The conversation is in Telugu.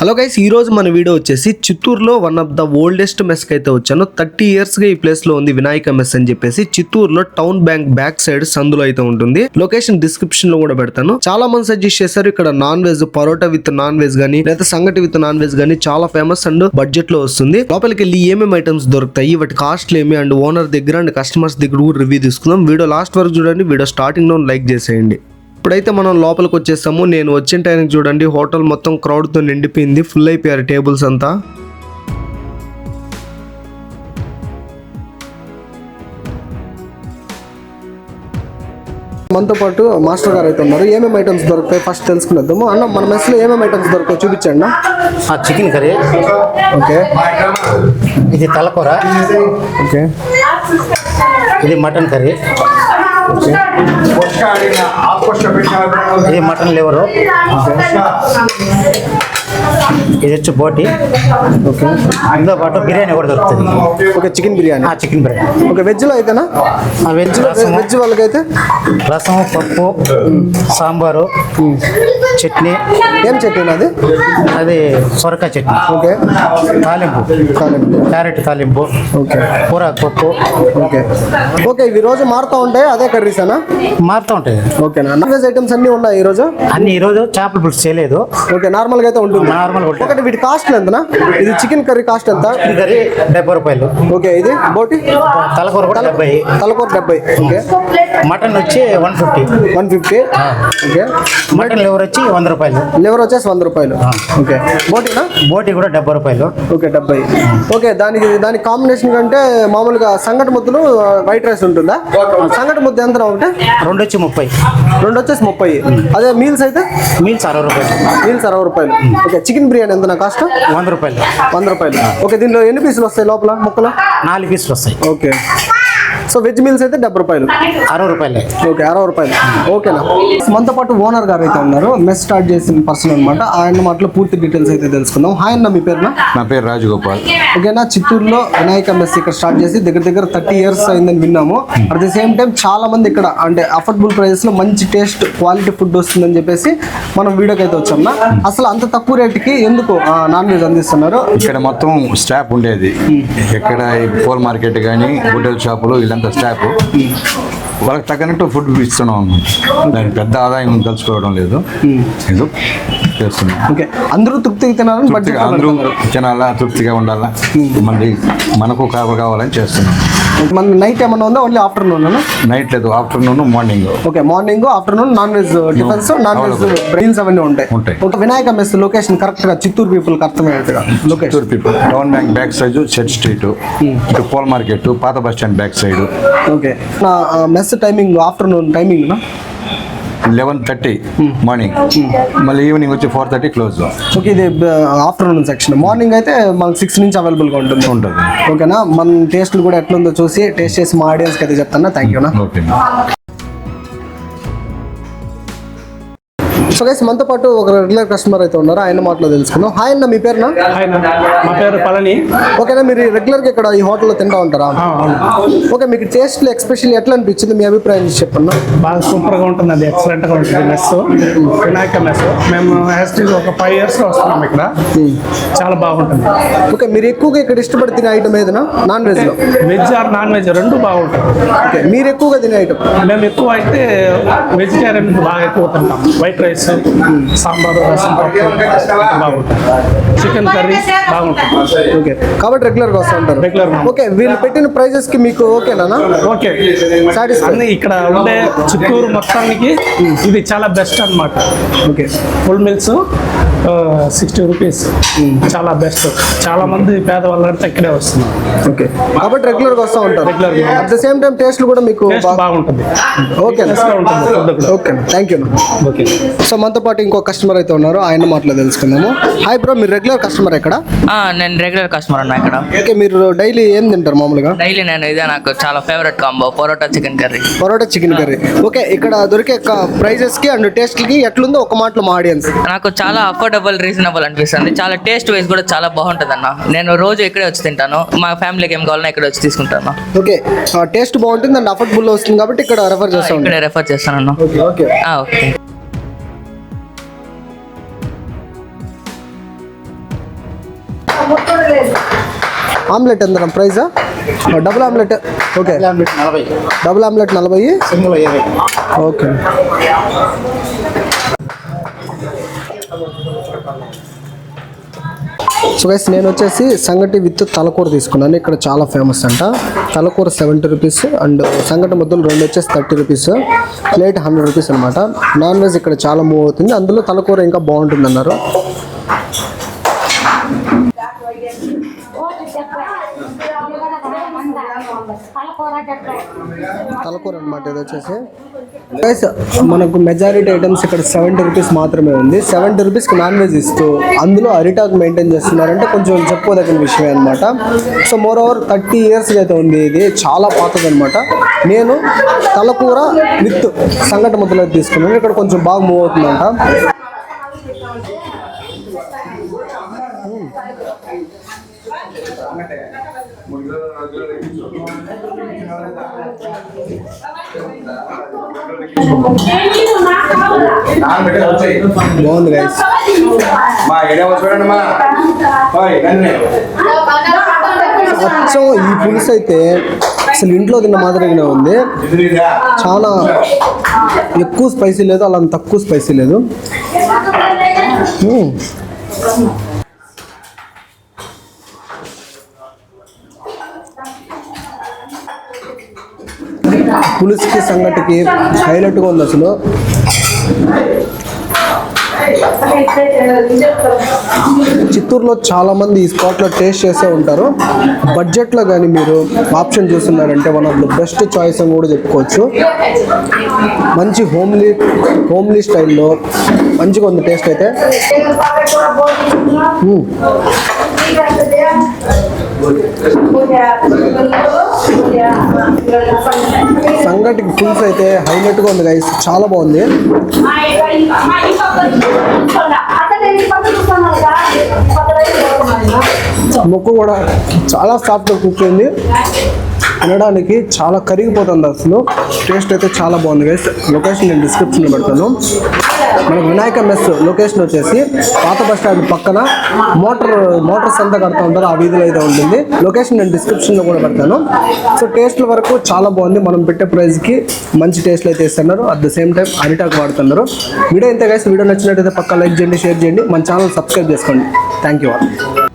హలో గైస్ ఈ రోజు మన వీడియో వచ్చేసి చిత్తూరులో వన్ ఆఫ్ ద ఓల్డెస్ట్ మెస్కి అయితే వచ్చాను. థర్టీ ఇయర్స్గా ఈ ప్లేస్లో ఉంది వినాయక మెస్ అని చెప్పేసి. చిత్తూరులో టౌన్ బ్యాంక్ బ్యాక్ సైడ్ సందులో అయితే ఉంటుంది. లొకేషన్ డిస్క్రిప్షన్లో కూడా పెడతాను. చాలా మంది సజెస్ట్ చేశారు ఇక్కడ non veg parotta with non veg గానీ లేదా సంగటి విత్ నాన్ వెజ్ గానీ చాలా ఫేమస్ అండ్ బడ్జెట్లో వస్తుంది. లోపలికి వెళ్ళి ఏమేమి ఐటమ్స్ దొరుకుతాయి వాటి కాస్ట్లు ఏమి అండ్ ఓనర్ దగ్గర అండ్ కస్టమర్స్ దగ్గర కూడా రివ్యూ తీసుకుందాం. వీడియో లాస్ట్ వరకు చూడండి వీడియో స్టార్టింగ్లో లైక్ చేసేయండి. ఇప్పుడైతే మనం లోపలికి వచ్చేసాము నేను వచ్చిన టైంకి చూడండి హోటల్ మొత్తం క్రౌడ్తో నిండిపోయింది. ఫుల్ అయిపోయారు టేబుల్స్ అంతా. మనతో పాటు మాస్టర్ గారు అయితే ఉన్నారు. ఏమేమి ఐటమ్స్ దొరుకుతాయి? ఫస్ట్ తెలుసుకునేద్దాము. అన్న మన మెస్లో ఏమేమి ఐటమ్స్ దొరుకుతాయి చూపించండి ఆ చికెన్ కర్రీ ఓకే. ఇది తలకూర. ఓకే. ఇది మటన్ కర్రీ. ఇది మటన్ లివరు ఇది వచ్చి బోటి. ఓకే. అందుతో పాటు బిర్యానీ కూడా దొరుకుతుంది. Okay chicken biryani. ఆ చికెన్ బిర్యానీ. ఓకే వెజ్లో అయితేనా? ఆ వెజ్ వాళ్ళకైతే? రసం పప్పు సాంబారు చట్నీ. ఏం చట్నీ అది? అది సొరకాయ చట్నీ. ఓకే. తాలింపు. తాలింపు. క్యారెట్ తాలింపు. ఓకే. కూర పప్పు. ఓకే. ఓకే ఇవి రోజు మారుతూ ఉంటాయి? అదే కర్రీసేనా? మారుతూ ఉంటాయి. ఓకేనా? నాన్ వెజ్ ఐటమ్స్ అన్నీ ఉన్నాయి ఈ రోజు అన్ని ఈరోజు చేపల పులుసు చేయలేదు. ఓకే నార్మల్గా అయితే ఉంటుంది. నార్మల్ ఉంటుంది ఒకటి వీటి కాస్ట్ ఎంతనా? ఇది చికెన్ కర్రీ కాస్ట్ ఎంత? కర్రీ డెబ్బై రూపాయలు. ఓకే ఇది బోటి? తలకూర కూడా డెబ్బై. తలకూర డెబ్బై ఓకే. మటన్ వచ్చి one fifty. One fifty? Okay. Mutton liver వచ్చి వంద రూపాయలు. లివర్ వచ్చేసి వంద రూపాయలు. ఓకే. బోటీనా బోటి కూడా డెబ్బై రూపాయలు. ఓకే డెబ్బై. ఓకే దానికి దానికి కాంబినేషన్ కంటే మామూలుగా సంగటి ముద్దలు వైట్ రైస్ ఉంటుందా? సంగటి ముద్ద ఎంత ఒకటి? రెండు వచ్చి ముప్పై. రెండు వచ్చేసి ముప్పై. అదే మీల్స్ అయితే? మీల్స్ అరవై రూపాయలు. మీల్స్ అరవై రూపాయలు. ఓకే చికెన్ బిర్యానీ ఎంత కాస్ట్? వంద రూపాయలు. వంద రూపాయలు. ఓకే దీనిలో ఎన్ని పీసులు వస్తాయి లోపల? ముక్కలు? నాలుగు పీసులు వస్తాయి. ఓకే. సో వెజ్ మీల్స్ అయితే డెబ్బై రూపాయలు. అరవై రూపాయలే. ఓకే అరవై రూపాయలు. ఓకేనా? మనతో పాటు ఓనర్ గారు అయితే ఉన్నారు. మెస్ స్టార్ట్ చేసిన పర్సన్ అనమాట ఆయన మాటలో పూర్తి డీటెయిల్స్ అయితే తెలుసుకుందాం. హాయ్ అన్న మీ పేరున? నా పేరు రాజగోపాల్. ఓకేనా? చిత్తూరులో వినాయక మెస్ ఇక్కడ స్టార్ట్ చేసి దగ్గర దగ్గర థర్టీ ఇయర్స్ అయిందని విన్నాము. అట్ ది సేమ్ టైం చాలా మంది ఇక్కడ అంటే అఫోర్డబుల్ ప్రైజెస్లో మంచి టేస్ట్ క్వాలిటీ ఫుడ్ వస్తుందని చెప్పేసి మనం వీడియోకి అయితే వచ్చాం. అసలు అంత తక్కువ రేటుకి ఎందుకు నాన్ వెజ్ అందిస్తున్నారు? ఇక్కడ మొత్తం స్టాఫ్ ఉండేది. ఇక్కడ ఈ పూల మార్కెట్ కానీ హోటల్ షాపులు వీళ్ళంతా స్టాఫ్ వాళ్ళకి తగినట్టు ఫుడ్ ఇస్తున్నాం. అన్నమాట. దానికి పెద్ద ఆదాయం తలుచుకోవడం లేదు. ఏదో చేస్తున్నాం. ఓకే. అందరూ తృప్తిగా తినాలని అందరూ తినాలా తృప్తిగా ఉండాలా? మళ్ళీ మనకు కావ కావాలని చేస్తున్నాం. మన నైట్ ఏమన్నా ఉందా? ఓన్లీ ఆఫ్టర్నూన్ నైట్ లేదు afternoon morning okay morning afternoon non veg tiffins non veg brains అవన్నీ ఉంటాయి. ఉంటాయి. ఒక వినాయక మెస్ లొకేషన్ కరెక్ట్గా చిత్తూరు పీపుల్కి అర్థమయ్యేట్టుగా Chittoor people town bank back side church street ఇటు పూల మార్కెట్ పాత bus stand back side okay నా మెస్ టైమింగ్ ఆఫ్టర్నూన్ టైమింగ్ నా లెవెన్ థర్టీ మార్నింగ్ మళ్ళీ ఈవినింగ్ వచ్చి ఫోర్ థర్టీ క్లోజ్ ఓకే ఇది ఆఫ్టర్నూన్ సెక్షన్ మార్నింగ్ అయితే మనకు సిక్స్ నుంచి అవైలబుల్గా ఉంటుంది. ఉంటుంది. ఓకేనా మన టేస్ట్లు కూడా ఎట్లుందో చూసి టేస్ట్ చేసి మా ఆడియన్స్కి అయితే చెప్తాను. థ్యాంక్ యూ నా? ఓకే సో గైస్ మనతో పాటు ఒక రెగ్యులర్ కస్టమర్ అయితే ఉన్నారు? ఆయన మాటలో తెలుసుకుందాం. హాయ్ అన్న మీ పేరునా? మా పేరు పళని. ఓకేనా మీరు రెగ్యులర్గా ఇక్కడ ఈ హోటల్లో తింటా ఉంటారా? ఓకే మీకు టేస్ట్ ఎక్స్పెషల్ ఎట్లా అనిపించింది? మీ అభిప్రాయం చెప్పన్నా బాగా సూపర్గా ఉంటుంది అది ఎక్సలెంట్గా ఉంటుంది మెస్ వినాయక మెస్ మేము యాస్టీజ్ ఒక ఫైవ్ ఇయర్స్గా వస్తున్నాం ఇక్కడ. చాలా బాగుంటుంది. ఓకే మీరు ఎక్కువగా ఇక్కడ ఇష్టపడి తినే ఐటమ్ ఏదైనా? నాన్ వెజ్లో? వెజ్ ఆర్ నాన్ వెజ్ రెండు బాగుంటుంది ఓకే మీరు ఎక్కువగా తినే ఐటమ్ మేము ఎక్కువ అయితే వెజిటేరియన్ బాగా ఎక్కువ తింటాం. వైట్ రైస్ సాంబార్ రసం బాగుంటుంది. చికెన్ కర్రీ బాగుంటుంది. ఓకే కాబట్టి రెగ్యులర్గా వస్తూ ఉంటారు. గా. ఓకే వీళ్ళు పెట్టిన ప్రైజెస్కి మీకు ఓకేనా ఓకే సాటిస్ఫై అన్ని ఇక్కడ ఉండే చిత్తూరు మొత్తానికి ఇది చాలా బెస్ట్ అన్నమాట. Okay full meals sixty rupees చాలా బెస్ట్ చాలా మంది పేదవాళ్ళంతా ఇక్కడే వస్తున్నారు. ఓకే. కాబట్టి రెగ్యులర్గా వస్తూ ఉంటారు. గా. At the same time taste కూడా మీకు బాగుంటుంది. Okay okay thank you okay so మనతో పాటు ఇంకో కస్టమర్ అయితే ఉన్నారు. ఆయన మాటలో తెలుసుకుందాము. హాయ్ బ్రో మీరు రెగ్యులర్ కస్టమర్ ఎక్కడ? ఆ, నేను రెగ్యులర్ కస్టమర్ అన్నా ఇక్కడ. ఓకే మీరు డైలీ ఏం తింటారు మామూలుగా? డైలీ నేను ఇదే నాకు చాలా favourite combo parotta chicken curry parotta chicken curry okay ఇక్కడ దొరికే ప్రైజెస్కి అండ్ టేస్ట్కి ఎట్లుందో ఒక మాటలో మా ఆడియన్స్ నాకు చాలా అఫోర్డబుల్ రీజనబుల్ అనిపిస్తుంది. చాలా టేస్ట్ వైజ్ కూడా చాలా బాగుంటుంది అన్న నేను రోజు ఇక్కడే వచ్చి తింటాను. మా ఫ్యామిలీకి ఏం కావాలన్నా ఇక్కడ వచ్చి తీసుకుంటాను ఓకే. టేస్ట్ బాగుంటుంది అండ్ అఫోర్డబుల్ వస్తుంది కాబట్టి ఇక్కడ రెఫర్ చేస్తాను ఇక్కడ రెఫర్ చేస్తాను ఓకే ఓకే. ఆమ్లెట్ ఎంత ప్రైజా double omelette okay. Double omelette నలభై. Single okay. సో గైస్ నేను వచ్చేసి సంగటి విత్ తలకూర తీసుకున్నాను. ఇక్కడ చాలా ఫేమస్ అంట. తలకూర సెవెంటీ రూపీస్ అండ్ సంగటి మొత్తం రెండు వచ్చేసి thirty rupees plate hundred rupees అనమాట నాన్ వెజ్ ఇక్కడ చాలా మూవ్ అవుతుంది. అందులో తలకూర ఇంకా బాగుంటుంది అన్నారు. తలకూర అనమాట ఇది వచ్చేసి. గైస్ మనకు మెజారిటీ ఐటమ్స్ ఇక్కడ సెవెంటీ రూపీస్ మాత్రమే ఉంది. సెవెంటీ రూపీస్కి నాన్ వెజ్ ఇస్తూ అందులో అరిటాక్ మెయింటైన్ చేస్తున్నారంటే కొంచెం చెప్పుకోదగిన విషయం అనమాట సో మోర్ ఓవర్ థర్టీ ఇయర్స్గా అయితే ఉంది ఇది. చాలా పాతదనమాట నేను తలకూర విత్ సంఘటన మొదలైతే తీసుకున్నాను. ఇక్కడ కొంచెం బాగా మూవ్ అవుతుందంట. బాగుంది గైస్ అచ్చం ఈ పులుసు అయితే అసలు ఇంట్లో తిన్న మాదిరిగానే ఉంది. చాలా ఎక్కువ స్పైసీ లేదు అలా తక్కువ స్పైసీ లేదు. పులుసుకి సంగటికి హైలైట్గా ఉంది అసలు. చిత్తూరులో చాలా మంది ఈ స్పాట్లో టేస్ట్ చేసే ఉంటారు. బడ్జెట్లో కానీ మీరు option చూస్తున్నారంటే one of the best choice అని కూడా చెప్పుకోవచ్చు. మంచి హోమ్లీ హోమ్లీ స్టైల్లో మంచిగా ఉంది టేస్ట్ అయితే. సంగటికి పులుసు అయితే హైలైట్గా ఉంది గైస్ చాలా బాగుంది. ముక్కు కూడా చాలా సాఫ్ట్గా కుక్ అయింది తినడానికి చాలా కరిగిపోతుంది అసలు. టేస్ట్ అయితే చాలా బాగుంది గైస్ లొకేషన్ నేను డిస్క్రిప్షన్లో పెడతాను. మనకు వినాయక మెస్ లొకేషన్ వచ్చేసి పాత బస్ స్టాండ్ పక్కన మోటార్ మోటార్స్ అంతా కడతా ఉంటారు. ఆ వీధిలో అయితే ఉంటుంది. లొకేషన్ నేను డిస్క్రిప్షన్లో కూడా పెడతాను. సో టేస్ట్ల వరకు చాలా బాగుంది. మనం పెట్టే ప్రైస్కి మంచి టేస్ట్లు అయితే ఇస్తున్నారు. అట్ ద సేమ్ టైం అరిటాక్ వాడుతున్నారు. వీడియో ఇంత గైస్ వీడియో నచ్చినట్టయితే పక్క లైక్ చేయండి షేర్ చేయండి. మన ఛానల్ సబ్స్క్రైబ్ చేసుకోండి. Thank you all